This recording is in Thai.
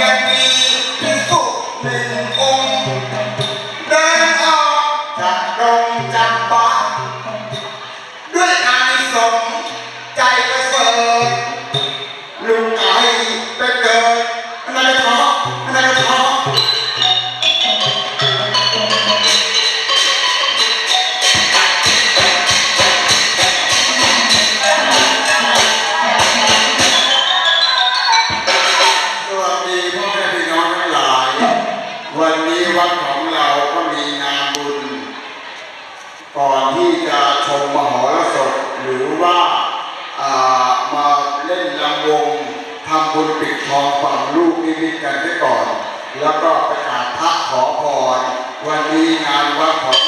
ยังมีพิสุหนึ่งองค์เดิออกจากโรงจำบ้า วัดของเราก็มีงานบุญ ก่อนที่จะชมมหรสพหรือว่าามาเล่นลำวงทำบุญปิดทองฝั่งลูกนิมิตกันไว้ก่อน แล้วก็ไปกาบพระขอพรวันนี้งานวัดของ